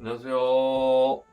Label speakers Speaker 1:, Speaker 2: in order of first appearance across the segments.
Speaker 1: 안녕하세요.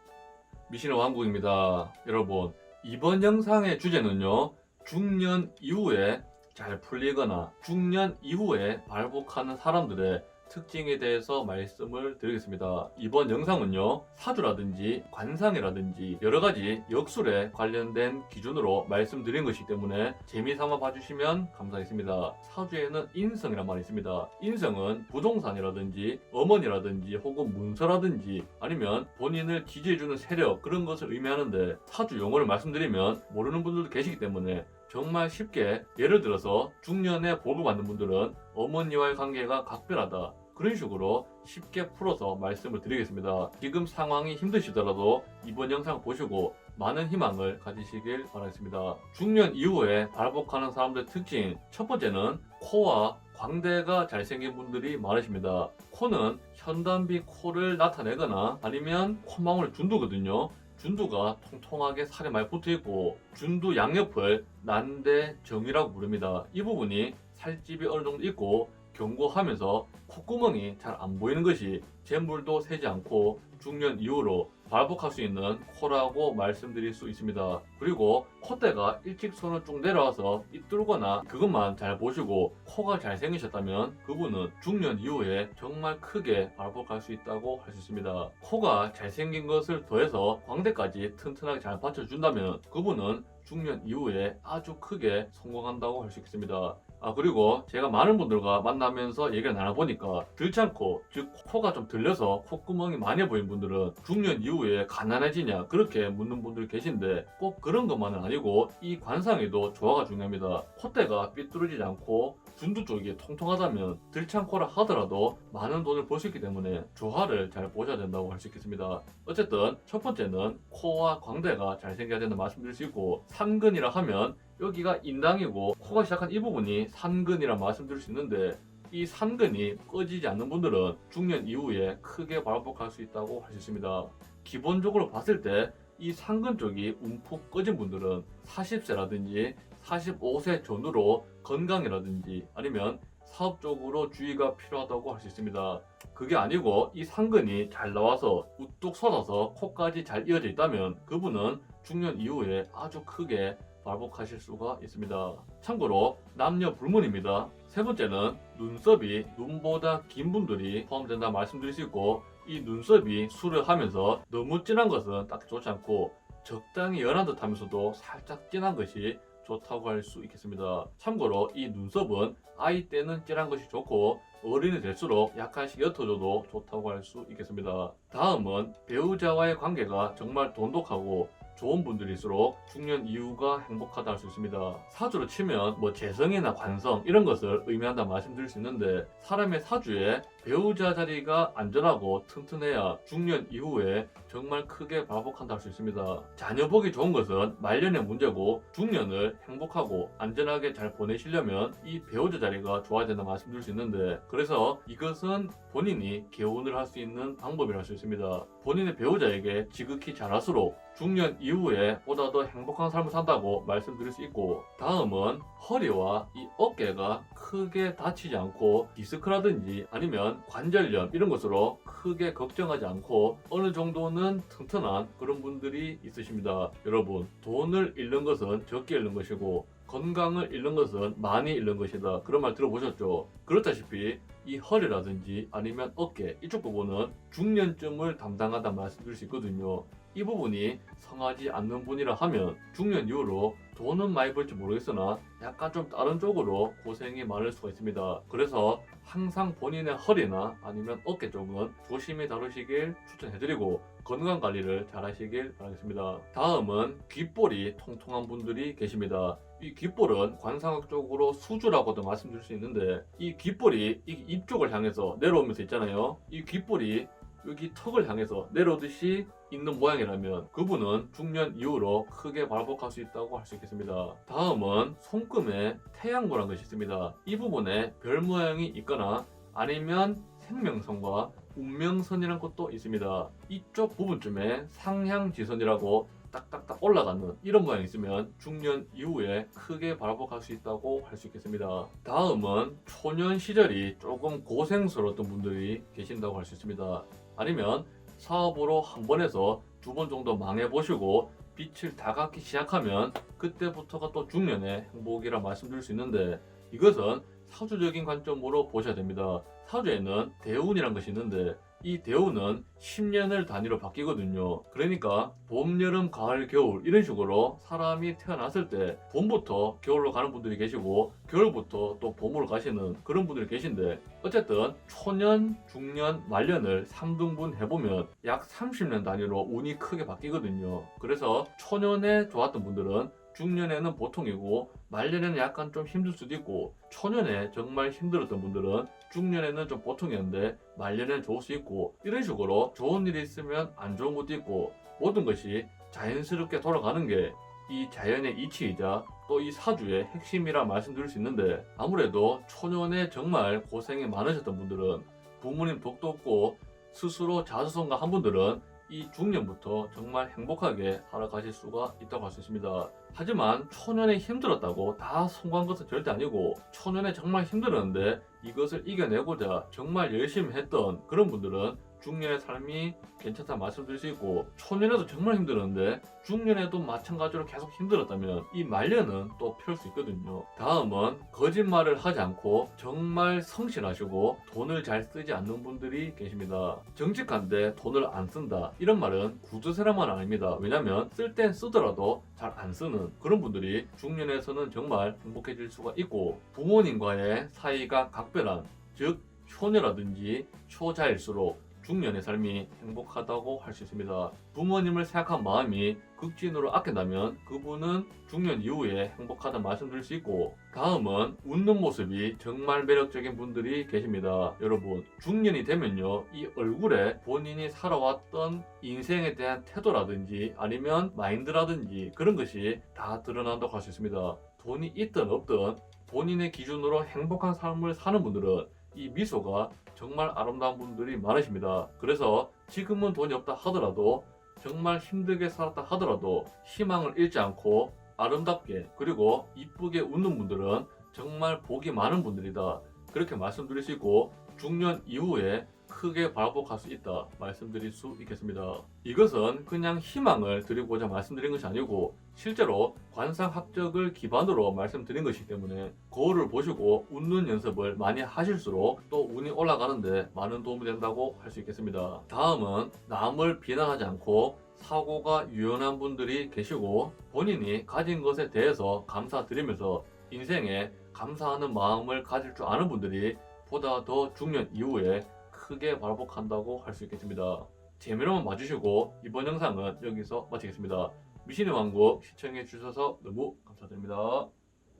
Speaker 1: 미신의 왕국입니다. 여러분, 이번 영상의 주제는요, 중년 이후에 잘 풀리거나 중년 이후에 발복하는 사람들의 특징에 대해서 말씀을 드리겠습니다. 이번 영상은요, 사주라든지 관상이라든지 여러 가지 역술에 관련된 기준으로 말씀드린 것이기 때문에 재미삼아 봐주시면 감사하겠습니다. 사주에는 인성이란 말이 있습니다. 인성은 부동산이라든지 어머니라든지 혹은 문서라든지 아니면 본인을 지지해주는 세력 그런 것을 의미하는데 사주 용어를 말씀드리면 모르는 분들도 계시기 때문에 정말 쉽게 예를 들어서 중년에 복을 받는 분들은 어머니와의 관계가 각별하다. 그런 식으로 쉽게 풀어서 말씀을 드리겠습니다. 지금 상황이 힘드시더라도 이번 영상 보시고 많은 희망을 가지시길 바라겠습니다. 중년 이후에 발복하는 사람들의 특징 첫 번째는 코와 광대가 잘생긴 분들이 많으십니다. 코는 현단비 코를 나타내거나 아니면 콧망울 준두거든요. 준두가 통통하게 살이 많이 붙어 있고 준두 양옆을 난대정이라고 부릅니다. 이 부분이 살집이 어느 정도 있고 견고하면서 콧구멍이 잘 안 보이는 것이 재물도 새지 않고 중년 이후로 발복할 수 있는 코라고 말씀드릴 수 있습니다. 그리고 콧대가 일직선으로 쭉 내려와서 삐뚤거나 그것만 잘 보시고 코가 잘 생기셨다면 그분은 중년 이후에 정말 크게 발복할 수 있다고 할 수 있습니다. 코가 잘 생긴 것을 더해서 광대까지 튼튼하게 잘 받쳐준다면 그분은 중년 이후에 아주 크게 성공한다고 할 수 있겠습니다. 아 그리고 제가 많은 분들과 만나면서 얘기를 나눠보니까 들창코 즉 코가 좀 들려서 콧구멍이 많이 보이는 분들은 중년 이후에 가난해지냐 그렇게 묻는 분들이 계신데 꼭 그런 것만은 아니고 이 관상에도 조화가 중요합니다. 콧대가 삐뚤어지지 않고 준두 쪽이 통통하다면 들창코라 하더라도 많은 돈을 벌 수 있기 때문에 조화를 잘 보셔야 된다고 할 수 있겠습니다. 어쨌든 첫 번째는 코와 광대가 잘 생겨야 된다 말씀드릴 수 있고 상근이라 하면 여기가 인당이고 코가 시작한 이 부분이 산근이라 말씀드릴 수 있는데 이 산근이 꺼지지 않는 분들은 중년 이후에 크게 발복할 수 있다고 할 수 있습니다. 기본적으로 봤을 때 이 상근 쪽이 움푹 꺼진 분들은 40세라든지 45세 전후로 건강이라든지 아니면 사업적으로 주의가 필요하다고 할 수 있습니다. 그게 아니고 이 상근이 잘 나와서 우뚝 솟아서 코까지 잘 이어져 있다면 그분은 중년 이후에 아주 크게 발복하실 수가 있습니다. 참고로 남녀 불문입니다. 세 번째는 눈썹이 눈보다 긴 분들이 포함된다 말씀드릴 수 있고 이 눈썹이 술을 하면서 너무 진한 것은 딱 좋지 않고 적당히 연한 듯 하면서도 살짝 진한 것이 좋다고 할 수 있겠습니다. 참고로 이 눈썹은 아이 때는 진한 것이 좋고 어른이 될수록 약간씩 옅어져도 좋다고 할 수 있겠습니다. 다음은 배우자와의 관계가 정말 돈독하고 좋은 분들일수록 중년 이후가 행복하다 할 수 있습니다. 사주로 치면 뭐 재성이나 관성 이런 것을 의미한다 말씀드릴 수 있는데 사람의 사주에 배우자 자리가 안전하고 튼튼해야 중년 이후에 정말 크게 발복한다 할 수 있습니다. 자녀 보기 좋은 것은 말년의 문제고 중년을 행복하고 안전하게 잘 보내시려면 이 배우자 자리가 좋아야 된다 말씀드릴 수 있는데 그래서 이것은 본인이 개운을 할 수 있는 방법이라 할 수 있습니다. 본인의 배우자에게 지극히 잘할수록 중년 이후에 보다 더 행복한 삶을 산다고 말씀드릴 수 있고 다음은 허리와 이 어깨가 크게 다치지 않고 디스크라든지 아니면 관절염 이런 것으로 크게 걱정하지 않고 어느 정도는 튼튼한 그런 분들이 있으십니다. 여러분 돈을 잃는 것은 적게 잃는 것이고 건강을 잃는 것은 많이 잃는 것이다. 그런 말 들어보셨죠? 그렇다시피 이 허리라든지 아니면 어깨 이쪽 부분은 중년쯤을 담당하다 말씀드릴 수 있거든요. 이 부분이 성하지 않는 분이라 하면 중년 이후로 돈은 많이 벌지 모르겠으나 약간 좀 다른 쪽으로 고생이 많을 수가 있습니다. 그래서 항상 본인의 허리나 아니면 어깨 쪽은 조심히 다루시길 추천해드리고 건강 관리를 잘 하시길 바라겠습니다. 다음은 귓볼이 통통한 분들이 계십니다. 이 귓볼은 관상학적으로 수주라고도 말씀드릴 수 있는데 이 귓볼이 이 입 쪽을 향해서 내려오면서 있잖아요. 이 귓볼이 여기 턱을 향해서 내려오듯이 있는 모양이라면 그분은 중년 이후로 크게 발복할 수 있다고 할 수 있겠습니다. 다음은 손금에 태양보란 것이 있습니다. 이 부분에 별 모양이 있거나 아니면 생명선과 운명선이라는 것도 있습니다. 이쪽 부분쯤에 상향지선이라고 딱딱딱 올라가는 이런 모양이 있으면 중년 이후에 크게 발복할 수 있다고 할 수 있겠습니다. 다음은 초년 시절이 조금 고생스러웠던 분들이 계신다고 할 수 있습니다. 아니면 사업으로 한 번에서 두 번 정도 망해보시고 빛을 다 갖기 시작하면 그때부터가 또 중년의 행복이라 말씀드릴 수 있는데 이것은 사주적인 관점으로 보셔야 됩니다. 사주에는 대운이란 것이 있는데 이 대운은 10년을 단위로 바뀌거든요. 그러니까 봄, 여름, 가을, 겨울 이런 식으로 사람이 태어났을 때 봄부터 겨울로 가는 분들이 계시고 겨울부터 또 봄으로 가시는 그런 분들이 계신데 어쨌든 초년, 중년, 말년을 3등분 해보면 약 30년 단위로 운이 크게 바뀌거든요. 그래서 초년에 좋았던 분들은 중년에는 보통이고 말년에는 약간 좀 힘들 수도 있고 초년에 정말 힘들었던 분들은 중년에는 좀 보통이었는데 말년에는 좋을 수 있고 이런 식으로 좋은 일이 있으면 안 좋은 것도 있고 모든 것이 자연스럽게 돌아가는 게 이 자연의 이치이자 또 이 사주의 핵심이라 말씀드릴 수 있는데 아무래도 초년에 정말 고생이 많으셨던 분들은 부모님 독도 없고 스스로 자수성가한 분들은 이 중년부터 정말 행복하게 살아가실 수가 있다고 할 수 있습니다. 하지만 초년에 힘들었다고 다 성공한 것은 절대 아니고 초년에 정말 힘들었는데 이것을 이겨내고자 정말 열심히 했던 그런 분들은 중년의 삶이 괜찮다 말씀드릴 수 있고 초년에도 정말 힘들었는데 중년에도 마찬가지로 계속 힘들었다면 이 말년은 또 펼 수 있거든요. 다음은 거짓말을 하지 않고 정말 성실하시고 돈을 잘 쓰지 않는 분들이 계십니다. 정직한데 돈을 안 쓴다. 이런 말은 구두쇠라만 아닙니다. 왜냐면 쓸 땐 쓰더라도 잘 안 쓰는 그런 분들이 중년에서는 정말 행복해질 수가 있고 부모님과의 사이가 각별한 즉 효녀라든지 효자일수록 중년의 삶이 행복하다고 할 수 있습니다. 부모님을 생각한 마음이 극진으로 아낀다면 그분은 중년 이후에 행복하다 말씀드릴 수 있고 다음은 웃는 모습이 정말 매력적인 분들이 계십니다. 여러분 중년이 되면요 이 얼굴에 본인이 살아왔던 인생에 대한 태도라든지 아니면 마인드라든지 그런 것이 다 드러난다고 할 수 있습니다. 돈이 있든 없든 본인의 기준으로 행복한 삶을 사는 분들은 이 미소가 정말 아름다운 분들이 많으십니다. 그래서 지금은 돈이 없다 하더라도 정말 힘들게 살았다 하더라도 희망을 잃지 않고 아름답게 그리고 이쁘게 웃는 분들은 정말 복이 많은 분들이다. 그렇게 말씀드릴 수 있고 중년 이후에 크게 발복할 수 있다 말씀드릴 수 있겠습니다. 이것은 그냥 희망을 드리고자 말씀드린 것이 아니고 실제로 관상학적을 기반으로 말씀드린 것이기 때문에 거울을 보시고 웃는 연습을 많이 하실수록 또 운이 올라가는데 많은 도움이 된다고 할 수 있겠습니다. 다음은 남을 비난하지 않고 사고가 유연한 분들이 계시고 본인이 가진 것에 대해서 감사드리면서 인생에 감사하는 마음을 가질 줄 아는 분들이 보다 더 중년 이후에 크게 발복한다고 할 수 있겠습니다. 재미로만 봐주시고 이번 영상은 여기서 마치겠습니다. 미신의 왕국 시청해 주셔서 너무 감사드립니다.